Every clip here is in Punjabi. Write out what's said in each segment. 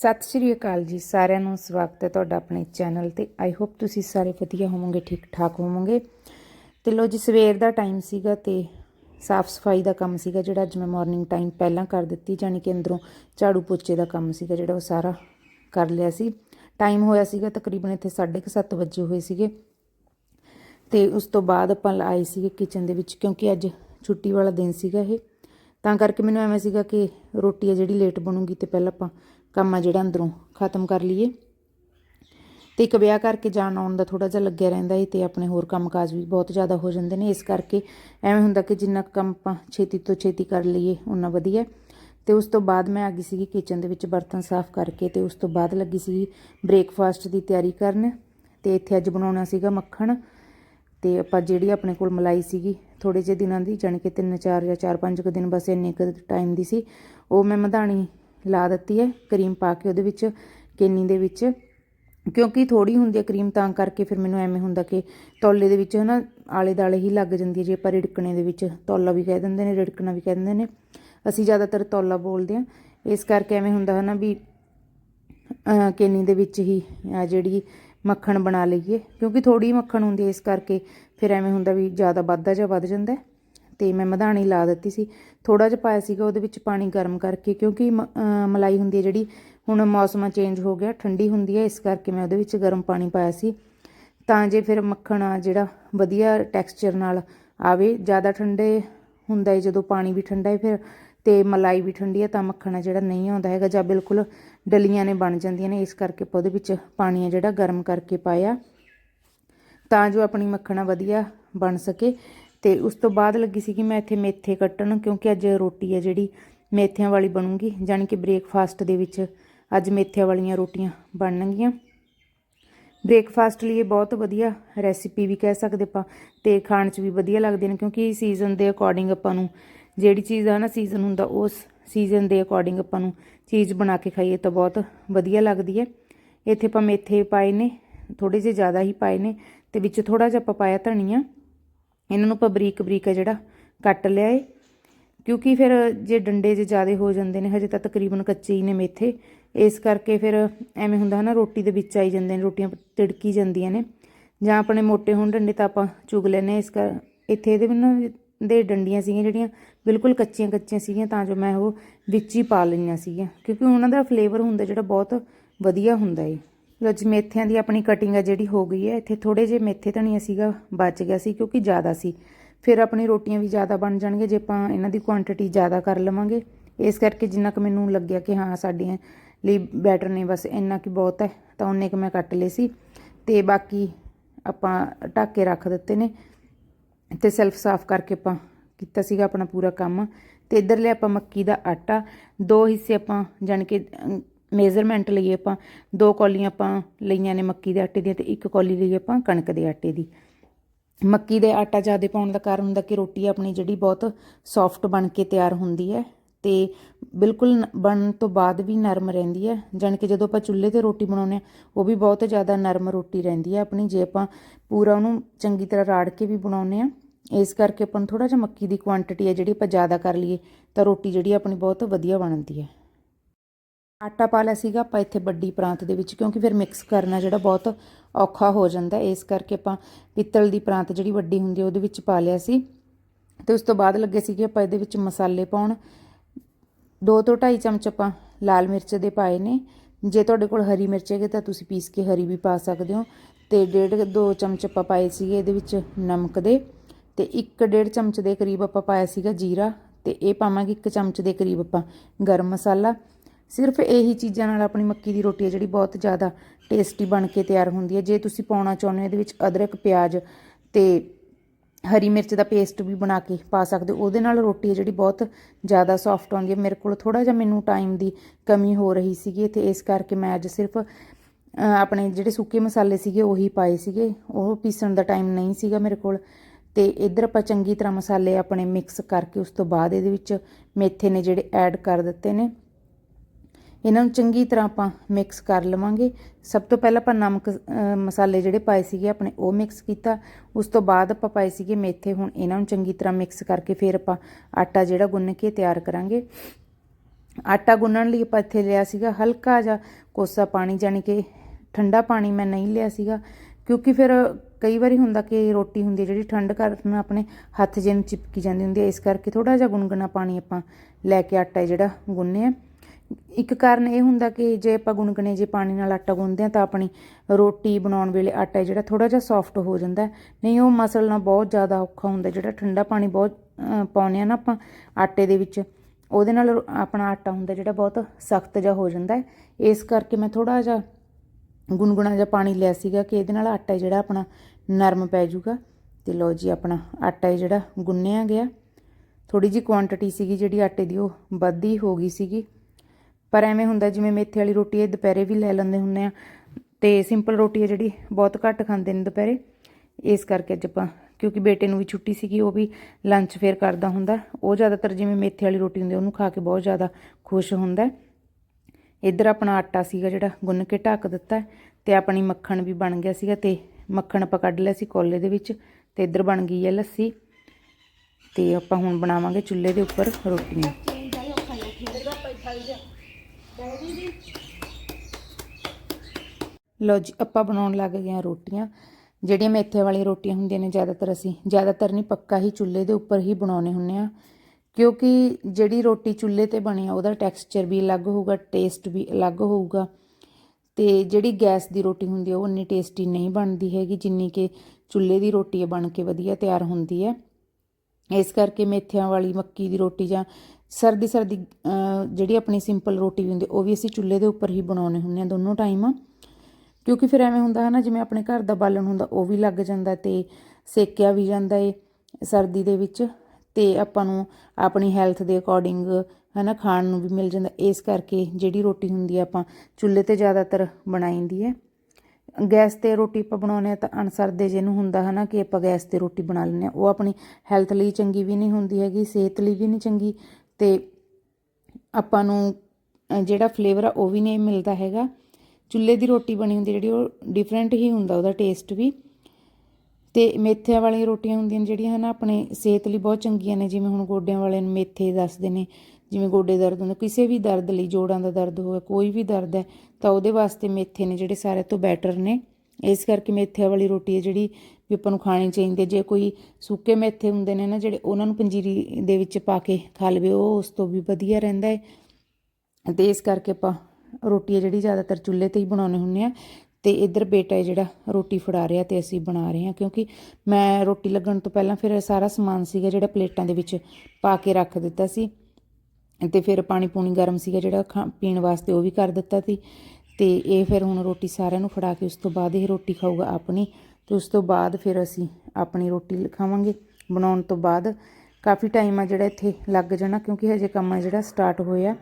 ਸਤਿ ਸ਼੍ਰੀ ਅਕਾਲ ਜੀ ਸਾਰਿਆਂ ਨੂੰ, ਸਵਾਗਤ ਹੈ ਤੁਹਾਡਾ ਆਪਣੇ ਚੈਨਲ ਤੇ। ਆਈ ਹੋਪ ਤੁਸੀਂ ਸਾਰੇ ਵਧੀਆ ਹੋਵੋਗੇ, ਠੀਕ ਠਾਕ ਹੋਵੋਗੇ। ਤੇ ਲੋ ਜੀ, ਸਵੇਰ ਦਾ ਟਾਈਮ ਸੀਗਾ ਤੇ ਸਾਫ਼ ਸਫ਼ਾਈ ਦਾ ਕੰਮ ਸੀਗਾ ਜਿਹੜਾ ਅੱਜ ਮੈਂ ਮਾਰਨਿੰਗ ਟਾਈਮ ਪਹਿਲਾਂ ਕਰ ਦਿੱਤੀ ਜਾਨੀ ਕਿ ਅੰਦਰੋਂ ਝਾੜੂ ਪੋਚੇ ਦਾ ਕੰਮ ਸੀਗਾ ਜਿਹੜਾ ਉਹ ਸਾਰਾ ਕਰ ਲਿਆ ਸੀ। ਟਾਈਮ ਹੋਇਆ ਸੀਗਾ ਤਕਰੀਬਨ ਇੱਥੇ 7:30 ਵਜੇ ਹੋਏ ਸੀਗੇ। ਤੇ ਉਸ ਤੋਂ ਬਾਅਦ ਆਪਾਂ ਆਏ ਸੀਗੇ ਕਿਚਨ ਦੇ ਵਿੱਚ, ਕਿਉਂਕਿ ਅੱਜ ਛੁੱਟੀ ਵਾਲਾ ਦਿਨ ਸੀਗਾ ਇਹ। ਤਾਂ ਕਰਕੇ ਮੈਨੂੰ ਐਵੇਂ ਸੀਗਾ ਕਿ ਰੋਟੀ ਆ ਜਿਹੜੀ ਲੇਟ ਬਣੂਗੀ ਤੇ ਪਹਿਲਾਂ ਆਪਾਂ ਕੰਮ ਆ ਜਿਹੜਾ ਅੰਦਰੋਂ ਖਤਮ ਕਰ ਲਈਏ। ਤੇ ਇੱਕ ਵਿਆਹ ਕਰਕੇ ਜਾਣ ਆਉਣ ਦਾ ਥੋੜਾ ਜਿਹਾ ਲੱਗਿਆ ਰਹਿੰਦਾ ਹੈ ਤੇ ਆਪਣੇ ਹੋਰ ਕੰਮਕਾਜ ਵੀ ਬਹੁਤ ਜ਼ਿਆਦਾ ਹੋ ਜਾਂਦੇ ਨੇ। ਇਸ ਕਰਕੇ ਐਵੇਂ ਹੁੰਦਾ ਕਿ ਜਿੰਨਾ ਕੰਮ ਆਪਾਂ ਛੇਤੀ ਤੋਂ ਛੇਤੀ ਕਰ ਲਈਏ ਉਨਾ ਵਧੀਆ। ਤੇ ਉਸ ਤੋਂ ਬਾਅਦ ਮੈਂ ਆ ਗਈ ਸੀਗੀ ਕਿਚਨ ਦੇ ਵਿੱਚ ਬਰਤਨ ਸਾਫ਼ ਕਰਕੇ ਤੇ ਉਸ ਤੋਂ ਬਾਅਦ ਲੱਗੀ ਸੀ ਬ੍ਰੇਕਫਾਸਟ ਦੀ ਤਿਆਰੀ ਕਰਨ। ਤੇ ਇੱਥੇ ਅੱਜ ਬਣਾਉਣਾ ਸੀਗਾ ਮੱਖਣ। ਤੇ ਆਪਾਂ ਜਿਹੜੀ ਆਪਣੇ ਕੋਲ ਮਲਾਈ ਸੀਗੀ ਥੋੜੇ ਜਿਹੇ ਦਿਨਾਂ ਦੀ, ਜਾਣੀ ਕਿ 3 4 ਜਾਂ 4 5 ਕੁ ਦਿਨ ਬਸ ਇੰਨੇ ਕੁ ਟਾਈਮ ਦੀ ਸੀ, ਉਹ ਮੈਂ ਮਧਾਣੀ ਲਾ ਦਿੱਤੀ ਹੈ, ਕਰੀਮ ਪਾ ਕੇ ਉਹਦੇ ਵਿੱਚ, ਕੇਨੀ ਦੇ ਵਿੱਚ। ਕਿਉਂਕਿ ਥੋੜੀ ਹੁੰਦੀ ਹੈ ਕਰੀਮ, ਤਾਂ ਕਰਕੇ ਫਿਰ ਮੈਨੂੰ ਐਵੇਂ ਹੁੰਦਾ ਕਿ ਤੌਲੇ ਦੇ ਵਿੱਚ ਹਨਾ ਆਲੇ ਦਾਲੇ ਹੀ ਲੱਗ ਜਾਂਦੀ ਹੈ ਜੇ ਆਪਾਂ ਰਿੜਕਣੇ ਦੇ ਵਿੱਚ, ਤੌਲਾ ਵੀ ਕਹਿ ਦਿੰਦੇ ਨੇ, ਰਿੜਕਣਾ ਵੀ ਕਹਿ ਦਿੰਦੇ ਨੇ। ਅਸੀਂ ਜ਼ਿਆਦਾਤਰ ਤੌਲਾ ਬੋਲਦੇ ਹਾਂ। ਇਸ ਕਰਕੇ ਐਵੇਂ ਹੁੰਦਾ ਹਨਾ ਵੀ ਕੇਨੀ ਦੇ ਵਿੱਚ ਹੀ ਜਿਹੜੀ ਮੱਖਣ ਬਣਾ ਲਈਏ। ਕਿਉਂਕਿ ਥੋੜੀ ਮੱਖਣ ਹੁੰਦੀ ਹੈ, ਇਸ ਕਰਕੇ ਫਿਰ ਐਵੇਂ ਹੁੰਦਾ ਵੀ ਜ਼ਿਆਦਾ ਵੱਧਦਾ ਜਾਂ ਵੱਧ ਜਾਂਦਾ ਤੇ ਮੈਂ ਮਧਾਣੀ ਲਾ ਦਿੱਤੀ ਸੀ। ਥੋੜਾ ਜਿਹਾ ਪਾਇਆ ਸੀਗਾ, ਉਹਦੇ ਵਿੱਚ ਪਾਣੀ ਗਰਮ ਕਰਕੇ, ਕਿਉਂਕਿ ਮ- ਮਲਾਈ ਹੁੰਦੀ ਹੈ ਜਿਹੜੀ, ਹੁਣ ਮੌਸਮ ਚੇਂਜ ਹੋ ਗਿਆ, ਠੰਡੀ ਹੁੰਦੀ ਹੈ, ਇਸ ਕਰਕੇ ਮੈਂ ਉਹਦੇ ਵਿੱਚ ਗਰਮ ਪਾਣੀ ਪਾਇਆ ਸੀ। ਤਾਂ ਜੇ ਫਿਰ ਮੱਖਣ ਆ ਜਿਹੜਾ, ਵਧੀਆ ਟੈਕਸਚਰ ਨਾਲ ਆਵੇ, ਜ਼ਿਆਦਾ ਠੰਡੇ ਹੁੰਦਾ ਹੈ, ਜਦੋਂ ਪਾਣੀ ਵੀ ਠੰਡਾ ਹੈ ਫਿਰ, ਤੇ ਮਲਾਈ ਵੀ ਠੰਡੀ ਹੈ, ਤਾਂ ਮੱਖਣ ਆ ਜਿਹੜਾ ਨਹੀਂ ਆਉਂਦਾ ਹੈਗਾ, ਜਾਂ ਬਿਲਕੁਲ ਡਲੀਆਂ ਨੇ ਬਣ ਜਾਂਦੀਆਂ ਨੇ, ਇਸ ਕਰਕੇ ਆਪਾਂ ਉਹਦੇ ਵਿੱਚ ਪਾਣੀ ਆ ਜਿਹੜਾ ਗਰਮ ਕਰਕੇ ਪਾਇਆ। ਤਾਂ ਜੋ ਆਪਣੀ ਮੱਖਣਾ ਵਧੀਆ ਬਣ ਸਕੇ। ਤੇ ਉਸ ਤੋਂ ਬਾਅਦ ਲੱਗੀ ਸੀ ਕਿ ਮੈਂ ਇੱਥੇ ਮੇਥੇ ਕੱਟਣ, ਕਿਉਂਕਿ ਅੱਜ ਰੋਟੀ ਹੈ ਜਿਹੜੀ ਮੇਥਿਆਂ ਵਾਲੀ ਬਣੂਗੀ, ਜਾਣੀ ਕਿ ਬ੍ਰੇਕਫਾਸਟ ਦੇ ਵਿੱਚ ਅੱਜ ਮੇਥਿਆਂ ਵਾਲੀਆਂ ਰੋਟੀਆਂ ਬਣਨਗੀਆਂ। ਬ੍ਰੇਕਫਾਸਟ ਲਈ ਇਹ ਬਹੁਤ ਵਧੀਆ ਰੈਸਿਪੀ ਵੀ ਕਹਿ ਸਕਦੇ ਆਪਾਂ, ਤੇ ਖਾਣ 'ਚ ਵੀ ਵਧੀਆ ਲੱਗਦੇ ਨੇ, ਕਿਉਂਕਿ ਸੀਜ਼ਨ ਦੇ ਅਕੋਰਡਿੰਗ ਆਪਾਂ ਨੂੰ ਜਿਹੜੀ ਚੀਜ਼ ਆ ਨਾ ਸੀਜ਼ਨ ਹੁੰਦਾ, ਉਸ ਸੀਜ਼ਨ ਦੇ ਅਕੋਰਡਿੰਗ ਆਪਾਂ ਨੂੰ ਚੀਜ਼ ਬਣਾ ਕੇ ਖਾਈਏ ਤਾਂ ਬਹੁਤ ਵਧੀਆ ਲੱਗਦੀ ਹੈ। ਇੱਥੇ ਆਪਾਂ ਮੇਥੇ ਪਾਏ ਨੇ ਥੋੜੇ ਜਿਹੇ ਜ਼ਿਆਦਾ ਹੀ ਪਾਏ ਨੇ, ਤੇ ਵਿੱਚ ਥੋੜਾ ਜਿਹਾ ਆਪਾਂ ਪਾਇਆ ਧਨੀਆ ਇਹਨਾਂ ਨੂੰ ਆਪਾਂ ਬਰੀਕ ਬਰੀਕ ਹੈ ਜਿਹੜਾ ਕੱਟ ਲਿਆ ਏ। ਕਿਉਂਕਿ ਫਿਰ ਜੇ ਡੰਡੇ ਜੇ ਜ਼ਿਆਦਾ ਹੋ ਜਾਂਦੇ ਨੇ, ਹਜੇ ਤਾਂ ਤਕਰੀਬਨ ਕੱਚੇ ਹੀ ਨੇ ਮੇਥੇ। ਇਸ ਕਰਕੇ ਫਿਰ ਐਵੇਂ ਹੁੰਦਾ ਹੈ ਨਾ ਰੋਟੀ ਦੇ ਵਿੱਚ ਆਈ ਜਾਂਦੇ ਨੇ, ਰੋਟੀਆਂ ਤਿੜਕੀ ਜਾਂਦੀਆਂ ਨੇ। ਜਾਂ ਆਪਣੇ ਮੋٹے ਹੋਣ ਡੰਡੇ ਤਾਂ ਆਪਾਂ ਚੁਗ ਲੈਨੇ ਇਸ ਕਰ, ਇੱਥੇ ਇਹਦੇ ਮੈਨੂੰ ਦੇ ਡੰਡੀਆਂ ਸੀਗੀਆਂ ਜਿਹੜੀਆਂ ਬਿਲਕੁਲ ਕੱਚੀਆਂ ਕੱਚੀਆਂ ਸੀਗੀਆਂ, ਤਾਂ ਜੋ ਮੈਂ ਉਹ ਵਿੱਚ ਹੀ ਪਾ ਲਈਆਂ ਸੀਗੀਆਂ। ਕਿਉਂਕਿ ਉਹਨਾਂ ਦਾ ਫਲੇਵਰ ਹੁੰਦਾ ਜਿਹੜਾ ਬਹੁਤ ਵਧੀਆ ਹੁੰਦਾ ਏ। ਲੋ ਜੀ, ਮੇਥਿਆਂ ਦੀ ਆਪਣੀ ਕਟਿੰਗ ਆ ਜਿਹੜੀ ਹੋ ਗਈ ਹੈ, ਇੱਥੇ ਥੋੜੇ ਜਿਹੇ ਮੇਥੇ ਧਨੀਆ ਸੀਗਾ, ਬਚ ਗਿਆ ਸੀ ਕਿਉਂਕਿ ਜ਼ਿਆਦਾ ਸੀ। ਫਿਰ ਆਪਣੀ ਰੋਟੀਆਂ ਵੀ ਜ਼ਿਆਦਾ ਬਣ ਜਾਣਗੀਆਂ, ਜੇ ਆਪਾਂ ਇਹਨਾਂ ਦੀ ਕੁਆਂਟੀਟੀ ਜ਼ਿਆਦਾ ਕਰ ਲਵਾਂਗੇ। ਇਸ ਕਰਕੇ ਜਿੰਨਾ ਕੁ ਮੈਨੂੰ ਲੱਗਿਆ ਕਿ ਹਾਂ, ਸਾਡੀਆਂ ਲਈ ਬੈਟਰ ਨੇ, ਬਸ ਇੰਨਾ ਕਿ ਬਹੁਤ ਹੈ, ਤਾਂ ਉਹਨੇ ਕੁ ਮੈਂ ਕੱਟ ਲਏ ਸੀ। ਤੇ ਬਾਕੀ ਆਪਾਂ ਢੱਕ ਰੱਖ ਦਿੱਤੇ ਨੇ। ਤੇ ਸੈਲਫ ਸਾਫ਼ ਕਰਕੇ ਆਪਾਂ ਕੀਤਾ ਸੀਗਾ ਆਪਣਾ ਪੂਰਾ ਕੰਮ। ਤੇ ਇਧਰ ਲਿਆ ਆਪਾਂ ਮੱਕੀ ਦਾ ਆਟਾ, ਦੋ ਹਿੱਸੇ ਆਪਾਂ ਜਾਣੀ ਕਿ ਮੇਜ਼ਰਮੈਂਟ ਲਈ ਆਪਾਂ, ਦੋ ਕੌਲੀਆਂ ਆਪਾਂ ਲਈਆਂ ਨੇ ਮੱਕੀ ਦੇ ਆਟੇ ਦੀਆਂ ਤੇ ਇੱਕ ਕੌਲੀ ਲਈ ਆਪਾਂ ਕਣਕ ਦੇ ਆਟੇ ਦੀ। ਮੱਕੀ ਦੇ ਆਟਾ ਜ਼ਿਆਦਾ ਪਾਉਣ ਦਾ ਕਾਰਨ ਹੁੰਦਾ ਕਿ ਰੋਟੀ ਆਪਣੀ ਜਿਹੜੀ ਬਹੁਤ ਸੌਫਟ ਬਣ ਕੇ ਤਿਆਰ ਹੁੰਦੀ ਹੈ ਤੇ ਬਿਲਕੁਲ ਨ- ਬਣਨ ਤੋਂ ਬਾਅਦ ਵੀ ਨਰਮ ਰਹਿੰਦੀ ਹੈ। ਜਾਣੀ ਕਿ ਜਦੋਂ ਆਪਾਂ ਚੁੱਲ੍ਹੇ ਤੇ ਰੋਟੀ ਬਣਾਉਂਦੇ ਆ ਉਹ ਵੀ ਬਹੁਤ ਜ਼ਿਆਦਾ ਨਰਮ ਰੋਟੀ ਰਹਿੰਦੀ ਹੈ ਆਪਣੀ। ਜੇ ਆਪਾਂ ਪੂਰਾ ਉਹਨੂੰ ਚੰਗੀ ਤਰ੍ਹਾਂ ਰਾੜ ਕੇ ਵੀ ਬਣਾਉਂਦੇ ਆ ਇਸ ਕਰਕੇ ਆਪਾਂ ਨੂੰ ਥੋੜਾ ਜਿਹਾ ਮੱਕੀ ਦੀ ਕੁਆਂਟੀਟੀ ਹੈ ਜਿਹੜੀ ਆਪਾਂ ਜ਼ਿਆਦਾ ਕਰ ਲਈਏ, ਤਾਂ ਰੋਟੀ ਜਿਹੜੀ ਆਪਣੀ ਬਹੁਤ ਵਧੀਆ ਬਣਦੀ ਹੈ। ਆਟਾ ਪਾ ਲਿਆ ਸੀਗਾ, ਆਪਾਂ ਇੱਥੇ ਵੱਡੀ ਪ੍ਰਾਂਤ ਦੇ ਵਿੱਚ, ਕਿਉਂਕਿ ਫਿਰ ਮਿਕਸ ਕਰਨਾ ਜਿਹੜਾ ਬਹੁਤ ਔਖਾ ਹੋ ਜਾਂਦਾ ਇਸ ਕਰਕੇ ਆਪਾਂ ਪਿੱਤਲ ਦੀ ਪ੍ਰਾਂਤ ਜਿਹੜੀ ਵੱਡੀ ਹੁੰਦੀ ਹੈ, ਉਹਦੇ ਵਿੱਚ ਪਾ ਲਿਆ ਸੀ। ਤੇ ਉਸ ਤੋਂ ਬਾਅਦ ਲੱਗੇ ਸੀਗੇ ਆਪਾਂ ਇਹਦੇ ਵਿੱਚ ਮਸਾਲੇ ਪਾਉਣ। ਦੋ ਤੋਂ ਢਾਈ ਚਮਚ ਆਪਾਂ ਲਾਲ ਮਿਰਚ ਦੇ ਪਾਏ ਨੇ। ਜੇ ਤੁਹਾਡੇ ਕੋਲ ਹਰੀ ਮਿਰਚ ਹੈਗੇ ਤਾਂ ਤੁਸੀਂ ਪੀਸ ਕੇ ਹਰੀ ਵੀ ਪਾ ਸਕਦੇ ਹੋ। ਤੇ ਡੇਢ ਦੋ ਚਮਚ ਆਪਾਂ ਪਾਏ ਸੀਗੇ ਇਹਦੇ ਵਿੱਚ ਨਮਕ ਦੇ। ਤੇ ਇੱਕ ਡੇਢ ਚਮਚ ਦੇ ਕਰੀਬ ਆਪਾਂ ਪਾਇਆ ਸੀਗਾ ਜੀਰਾ। ਤੇ ਇਹ ਪਾਵਾਂਗੇ ਇੱਕ ਚਮਚ ਦੇ ਕਰੀਬ ਆਪਾਂ ਗਰਮ ਮਸਾਲਾ। ਸਿਰਫ ਇਹੀ ਚੀਜ਼ਾਂ ਨਾਲ ਆਪਣੀ ਮੱਕੀ ਦੀ ਰੋਟੀ ਹੈ ਜਿਹੜੀ ਬਹੁਤ ਜ਼ਿਆਦਾ ਟੇਸਟੀ ਬਣ ਕੇ ਤਿਆਰ ਹੁੰਦੀ ਹੈ। ਜੇ ਤੁਸੀਂ ਪਾਉਣਾ ਚਾਹੁੰਦੇ ਹੋ, ਇਹਦੇ ਵਿੱਚ ਅਦਰਕ, ਪਿਆਜ਼ ਤੇ ਹਰੀ ਮਿਰਚ ਦਾ ਪੇਸਟ ਵੀ ਬਣਾ ਕੇ ਪਾ ਸਕਦੇ ਹੋ। ਉਹਦੇ ਨਾਲ ਰੋਟੀ ਹੈ ਜਿਹੜੀ ਬਹੁਤ ਜ਼ਿਆਦਾ ਸੌਫਟ ਆਉਂਦੀ ਹੈ। ਮੇਰੇ ਕੋਲ ਥੋੜਾ ਜਿਹਾ ਮੈਨੂੰ ਟਾਈਮ ਦੀ ਕਮੀ ਹੋ ਰਹੀ ਸੀਗੀ ਤੇ ਇਸ ਕਰਕੇ ਮੈਂ ਅੱਜ ਸਿਰਫ ਆਪਣੇ ਜਿਹੜੇ ਸੁੱਕੇ ਮਸਾਲੇ ਸੀਗੇ ਉਹੀ ਪਾਏ ਸੀਗੇ। ਉਹ ਪੀਸਣ ਦਾ ਟਾਈਮ ਨਹੀਂ ਸੀਗਾ ਮੇਰੇ ਕੋਲ। ਤੇ ਇੱਧਰ ਆਪਾਂ ਚੰਗੀ ਤਰ੍ਹਾਂ ਮਸਾਲੇ ਆਪਣੇ ਮਿਕਸ ਕਰਕੇ ਉਸ ਤੋਂ ਬਾਅਦ ਇਹਦੇ ਵਿੱਚ ਮੇਥੇ ਨੇ ਜਿਹੜੇ ਐਡ ਕਰ ਦਿੱਤੇ ਨੇ। ਇਹਨਾਂ ਨੂੰ ਚੰਗੀ ਤਰ੍ਹਾਂ ਆਪਾਂ ਮਿਕਸ ਕਰ ਲਵਾਂਗੇ। ਸਭ ਤੋਂ ਪਹਿਲਾਂ ਆਪਾਂ ਨਮਕ ਮਸਾਲੇ ਜਿਹੜੇ ਪਾਏ ਸੀਗੇ, ਆਪਣੇ ਉਹ ਮਿਕਸ ਕੀਤਾ। ਉਸ ਤੋਂ ਬਾਅਦ ਆਪਾਂ ਪਾਏ ਸੀਗੇ ਮੇਥੇ। ਹੁਣ ਇਹਨਾਂ ਨੂੰ ਚੰਗੀ ਤਰ੍ਹਾਂ ਮਿਕਸ ਕਰਕੇ ਫਿਰ ਆਪਾਂ ਆਟਾ ਜਿਹੜਾ ਗੁੰਨ ਕੇ ਤਿਆਰ ਕਰਾਂਗੇ। ਆਟਾ ਗੁੰਨਣ ਲਈ ਆਪਾਂ ਇੱਥੇ ਲਿਆ ਸੀਗਾ ਹਲਕਾ ਜਿਹਾ ਕੋਸਾ ਪਾਣੀ, ਜਾਣੀ ਕਿ ਠੰਡਾ ਪਾਣੀ ਮੈਂ ਨਹੀਂ ਲਿਆ ਸੀਗਾ। ਕਿਉਂਕਿ ਫਿਰ ਕਈ ਵਾਰੀ ਹੁੰਦਾ ਕਿ ਰੋਟੀ ਹੁੰਦੀ ਹੈ ਜਿਹੜੀ ਠੰਡ ਕਾਰਨ ਆਪਣੇ ਹੱਥ ਜੇ ਨੂੰ ਚਿਪਕੀ ਜਾਂਦੀ ਹੁੰਦੀ ਹੈ। ਇਸ ਕਰਕੇ ਥੋੜਾ ਜਿਹਾ ਗੁਨਗੁਣਾ ਪਾਣੀ ਆਪਾਂ ਲੈ ਕੇ ਆਟਾ ਜਿਹੜਾ ਗੁੰਨੇ ਆ ਇੱਕ ਕਾਰਨ ਇਹ ਹੁੰਦਾ ਕਿ ਜੇ ਆਪਾਂ ਗੁਨਗੁਣੇ ਜੇ ਪਾਣੀ ਨਾਲ ਆਟਾ ਗੁੰਨਦੇ ਆ ਤਾਂ ਆਪਣੀ ਰੋਟੀ ਬਣਾਉਣ ਵੇਲੇ ਆਟਾ ਜਿਹੜਾ ਥੋੜਾ ਜਿਹਾ ਸੌਫਟ ਹੋ ਜਾਂਦਾ ਨਹੀਂ ਉਹ ਮਸਲ ਨਾਲ ਬਹੁਤ ਜ਼ਿਆਦਾ ਔਖਾ ਹੁੰਦਾ ਜਿਹੜਾ ਠੰਡਾ ਪਾਣੀ ਬਹੁਤ ਅਹ, ਪਾਉਂਦੇ ਆ ਨਾ ਆਪਾਂ ਆਟੇ ਦੇ ਵਿੱਚ ਉਹਦੇ ਨਾਲ ਆਪਣਾ ਆਟਾ ਹੁੰਦਾ ਜਿਹੜਾ ਬਹੁਤ ਸਖਤ ਜਿਹਾ ਹੋ ਜਾਂਦਾ ਹੈ। ਇਸ ਕਰਕੇ ਮੈਂ ਥੋੜਾ ਜਿਹਾ ਗੁਨਗੁਣਾ ਜਿਹਾ ਪਾਣੀ ਲਿਆ ਸੀਗਾ ਕਿ ਇਹਦੇ ਨਾਲ ਆਟਾ ਜਿਹੜਾ ਆਪਣਾ ਨਰਮ ਪੈ ਜਾਊਗਾ। ਤੇ ਲਓ ਜੀ ਆਪਣਾ ਆਟਾ ਹੈ ਜਿਹੜਾ ਗੁੰਨਿਆ ਗਿਆ। ਥੋੜੀ ਜੀ ਕੁਆਂਟੀਟੀ ਸੀਗੀ ਜਿਹੜੀ ਆਟੇ ਦੀ ਉਹ ਵੱਧੀ ਹੋ ਗਈ ਸੀਗੀ। ਪਰ ਐਵੇਂ ਹੁੰਦਾ ਜਿਵੇਂ ਮੇਥੇ ਵਾਲੀ ਰੋਟੀ ਇਹ ਦੁਪਹਿਰੇ ਵੀ ਲੈ ਲੈਂਦੇ ਹੁੰਦੇ ਆ ਤੇ ਸਿੰਪਲ ਰੋਟੀ ਹੈ ਜਿਹੜੀ ਬਹੁਤ ਘੱਟ ਖਾਂਦੇ ਨੇ ਦੁਪਹਿਰੇ। ਇਸ ਕਰਕੇ ਅੱਜ ਆਪਾਂ, ਕਿਉਂਕਿ ਬੇਟੇ ਨੂੰ ਵੀ ਛੁੱਟੀ ਸੀਗੀ, ਉਹ ਵੀ ਲੰਚ ਫੇਰ ਕਰਦਾ ਹੁੰਦਾ। ਉਹ ਜ਼ਿਆਦਾਤਰ ਜਿਵੇਂ ਮੇਥੇ ਵਾਲੀ ਰੋਟੀ ਹੁੰਦੀ ਉਹਨੂੰ ਖਾ ਕੇ ਬਹੁਤ ਜ਼ਿਆਦਾ ਖੁਸ਼ ਹੁੰਦਾ। ਇੱਧਰ ਆਪਣਾ ਆਟਾ ਸੀਗਾ ਜਿਹੜਾ, ਗੁੰਨ ਕੇ ਢੱਕ ਦਿੱਤਾ ਹੈ ਤੇ ਆਪਣੀ ਮੱਖਣ ਵੀ ਬਣ ਗਿਆ ਸੀਗਾ ਤੇ ਮੱਖਣ ਆਪਾਂ ਕੱਢ ਲਿਆ ਸੀ ਕੋਲੇ ਦੇ ਵਿੱਚ ਤੇ ਇੱਧਰ ਬਣ ਗਈ ਹੈ ਲੱਸੀ। ਤੇ ਆਪਾਂ ਹੁਣ ਬਣਾਵਾਂਗੇ ਚੁੱਲ੍ਹੇ ਦੇ ਉੱਪਰ ਰੋਟੀਆਂ। ਲਓ ਜੀ, ਆਪਾਂ ਬਣਾਉਣ ਲੱਗ ਗਏ ਹਾਂ ਰੋਟੀਆਂ। ਜਿਹੜੀਆਂ ਮੇਥੇ ਵਾਲੀਆਂ ਰੋਟੀਆਂ ਹੁੰਦੀਆਂ ਨੇ, ਜ਼ਿਆਦਾਤਰ ਅਸੀਂ ਜ਼ਿਆਦਾਤਰ ਨਹੀਂ, ਪੱਕਾ ਹੀ ਚੁੱਲ੍ਹੇ ਦੇ ਉੱਪਰ ਹੀ ਬਣਾਉਣੇ ਹੁੰਨੇ ਆ ਕਿਉਂਕਿ ਜਿਹੜੀ ਰੋਟੀ ਚੁੱਲ੍ਹੇ ਤੇ ਬਣੀ ਆ, ਉਹਦਾ ਟੈਕਸਚਰ ਵੀ ਅਲੱਗ ਹੋਊਗਾ ਟੇਸਟ ਵੀ ਅਲੱਗ ਹੋਊਗਾ। ਤੇ ਜਿਹੜੀ ਗੈਸ ਦੀ ਰੋਟੀ ਹੁੰਦੀ ਆ, ਉਹ ਉਨੀ ਟੇਸਟੀ ਨਹੀਂ ਬਣਦੀ ਹੈਗੀ, ਜਿੰਨੀ ਕਿ ਚੁੱਲ੍ਹੇ ਦੀ ਰੋਟੀ ਬਣ ਕੇ ਵਧੀਆ ਤਿਆਰ ਹੁੰਦੀ ਹੈ ਇਸ ਕਰਕੇ ਮੇਥਿਆਂ ਵਾਲੀ ਮੱਕੀ ਦੀ ਰੋਟੀ ਜਾਂ ਸਰਦੀ ਸਰਦੀ ਜਿਹੜੀ ਆਪਣੀ ਸਿੰਪਲ ਰੋਟੀ ਵੀ ਹੁੰਦੀ, ਉਹ ਵੀ ਅਸੀਂ ਚੁੱਲ੍ਹੇ ਦੇ ਉੱਪਰ ਹੀ ਬਣਾਉਣੇ ਹੁੰਦੇ ਆ ਦੋਨੋਂ ਟਾਈਮ ਕਿਉਂਕਿ ਫਿਰ ਐਵੇਂ ਹੁੰਦਾ ਹੈ ਨਾ ਜਿਵੇਂ ਆਪਣੇ ਘਰ ਦਾ ਬਾਲਣ ਹੁੰਦਾ, ਉਹ ਵੀ ਲੱਗ ਜਾਂਦਾ ਤੇ ਸੇਕਿਆ ਵੀ ਜਾਂਦਾ ਏ ਸਰਦੀ ਦੇ ਵਿੱਚ ਤੇ ਆਪਾਂ ਨੂੰ ਆਪਣੀ ਹੈਲਥ ਦੇ ਅਕੋਰਡਿੰਗ ਹਨਾ ਖਾਣ ਨੂੰ ਵੀ ਮਿਲ ਜਾਂਦਾ। ਇਸ ਕਰਕੇ ਜਿਹੜੀ ਰੋਟੀ ਹੁੰਦੀ ਆ ਆਪਾਂ ਚੁੱਲ੍ਹੇ ਤੇ ਜ਼ਿਆਦਾਤਰ ਬਣਾਈਂਦੀ ਹੈ। ਗੈਸ ਤੇ ਰੋਟੀ ਆਪਾਂ ਬਣਾਉਂਦੇ ਆ ਤਾਂ ਅਨਸਰ ਦੇ ਜਿਹਨੂੰ ਹੁੰਦਾ ਹਨਾ ਕਿ ਆਪਾਂ ਗੈਸ ਤੇ ਰੋਟੀ ਬਣਾ ਲੈਂਦੇ ਆ ਉਹ ਆਪਣੀ ਹੈਲਥ ਲਈ ਚੰਗੀ ਵੀ ਨਹੀਂ ਹੁੰਦੀ ਹੈਗੀ, ਸਿਹਤ ਲਈ ਵੀ ਨਹੀਂ ਚੰਗੀ ਤੇ ਆਪਾਂ ਨੂੰ ਜਿਹੜਾ ਫਲੇਵਰ ਆ ਉਹ ਵੀ ਨਹੀਂ ਮਿਲਦਾ ਹੈਗਾ। ਚੁੱਲ੍ਹੇ ਦੀ ਰੋਟੀ ਬਣੀ ਹੁੰਦੀ ਜਿਹੜੀ ਉਹ ਡਿਫਰੈਂਟ ਹੀ ਹੁੰਦਾ, ਉਹਦਾ ਟੇਸਟ ਵੀ। ਤੇ ਮੇਥਿਆਂ ਵਾਲੀਆਂ ਰੋਟੀਆਂ ਹੁੰਦੀਆਂ ਨੇ ਜਿਹੜੀਆਂ ਹਨ, ਆਪਣੇ ਸਿਹਤ ਲਈ ਬਹੁਤ ਚੰਗੀਆਂ ਨੇ, ਜਿਵੇਂ ਹੁਣ ਗੋਡਿਆਂ ਵਾਲੇ ਨੂੰ ਮੇਥੇ ਦੱਸਦੇ ਨੇ। ਜਿਵੇਂ ਗੋਡੇ ਦਰਦ ਹੁੰਦਾ, ਕਿਸੇ ਵੀ ਦਰਦ ਲਈ ਜੋੜਾਂ ਦਾ ਦਰਦ ਹੋਵੇ, ਕੋਈ ਵੀ ਦਰਦ ਹੈ, ਤਾਂ ਉਹਦੇ ਵਾਸਤੇ ਮੇਥੇ ਨੇ ਜਿਹੜੇ ਸਾਰੇ ਤੋਂ ਬੈਟਰ ਨੇ। ਇਸ ਕਰਕੇ ਮੇਥਿਆਂ ਵਾਲੀ ਰੋਟੀ ਹੈ ਜਿਹੜੀ ਵੀ ਆਪਾਂ ਨੂੰ ਖਾਣੀ ਚਾਹੀਦੀ ਜੇ ਕੋਈ ਸੁੱਕੇ ਮੇਥੇ ਹੁੰਦੇ ਨੇ ਨਾ, ਜਿਹੜੇ ਉਹਨਾਂ ਨੂੰ ਪੰਜੀਰੀ ਦੇ ਵਿੱਚ ਪਾ ਕੇ ਖਾ ਲਵੇ, ਉਹ ਉਸ ਤੋਂ ਵੀ ਵਧੀਆ ਰਹਿੰਦਾ ਹੈ। ਤੇ ਇਸ ਕਰਕੇ ਆਪਾਂ ਰੋਟੀ ਹੈ ਜਿਹੜੀ ਜ਼ਿਆਦਾਤਰ ਚੁੱਲ੍ਹੇ ਤੇ ਹੀ ਬਣਾਉਣੇ ਹੁੰਦੇ ਆ ਤੇ ਇੱਧਰ ਬੇਟਾ ਹੈ ਜਿਹੜਾ ਰੋਟੀ ਫੜਾ ਰਿਹਾ ਤੇ ਅਸੀਂ ਬਣਾ ਰਹੇ ਹਾਂ, ਕਿਉਂਕਿ ਮੈਂ ਰੋਟੀ ਲੱਗਣ ਤੋਂ ਪਹਿਲਾਂ ਫਿਰ ਸਾਰਾ ਸਮਾਨ ਸੀਗਾ ਜਿਹੜਾ ਪਲੇਟਾਂ ਦੇ ਵਿੱਚ ਪਾ ਕੇ ਰੱਖ ਦਿੱਤਾ ਸੀ। ਅਤੇ ਫਿਰ ਪਾਣੀ ਪੂਣੀ ਗਰਮ ਸੀਗਾ ਜਿਹੜਾ ਖਾ, ਪੀਣ ਵਾਸਤੇ ਉਹ ਵੀ ਕਰ ਦਿੱਤਾ ਸੀ। ਅਤੇ ਇਹ ਫਿਰ ਹੁਣ ਰੋਟੀ ਸਾਰਿਆਂ ਨੂੰ ਫੜਾ ਕੇ ਉਸ ਤੋਂ ਬਾਅਦ ਇਹ ਰੋਟੀ ਖਾਊਗਾ ਆਪਣੀ ਅਤੇ ਉਸ ਤੋਂ ਬਾਅਦ ਫਿਰ ਅਸੀਂ ਆਪਣੀ ਰੋਟੀ ਖਾਵਾਂਗੇ। ਬਣਾਉਣ ਤੋਂ ਬਾਅਦ ਕਾਫੀ ਟਾਈਮ ਆ ਜਿਹੜਾ ਇੱਥੇ ਲੱਗ ਜਾਣਾ ਕਿਉਂਕਿ ਹਜੇ ਕੰਮ ਆ ਜਿਹੜਾ ਸਟਾਰਟ ਹੋਇਆ।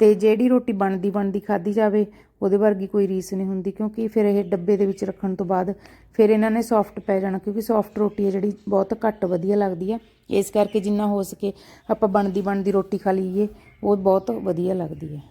ਤੇ ਜਿਹੜੀ ਰੋਟੀ ਬਣਦੀ ਬਣਦੀ ਖਾਧੀ ਜਾਵੇ ਉਹਦੇ ਵਰਗੀ ਕੋਈ ਰੀਸ ਨਹੀਂ ਹੁੰਦੀ ਕਿਉਂਕਿ ਫਿਰ ਇਹ ਡੱਬੇ ਦੇ ਵਿੱਚ ਰੱਖਣ ਤੋਂ ਬਾਅਦ ਫਿਰ ਇਹਨਾਂ ਨੇ ਸੌਫਟ ਪੈ ਜਾਣਾ ਕਿਉਂਕਿ ਸੌਫਟ ਰੋਟੀ ਹੈ ਜਿਹੜੀ ਬਹੁਤ ਘੱਟ ਵਧੀਆ ਲੱਗਦੀ ਹੈ। ਇਸ ਕਰਕੇ ਜਿੰਨਾ ਹੋ ਸਕੇ ਆਪਾਂ ਬਣਦੀ ਬਣਦੀ ਰੋਟੀ ਖਾ ਲਈਏ, ਉਹ ਬਹੁਤ ਵਧੀਆ ਲੱਗਦੀ ਹੈ।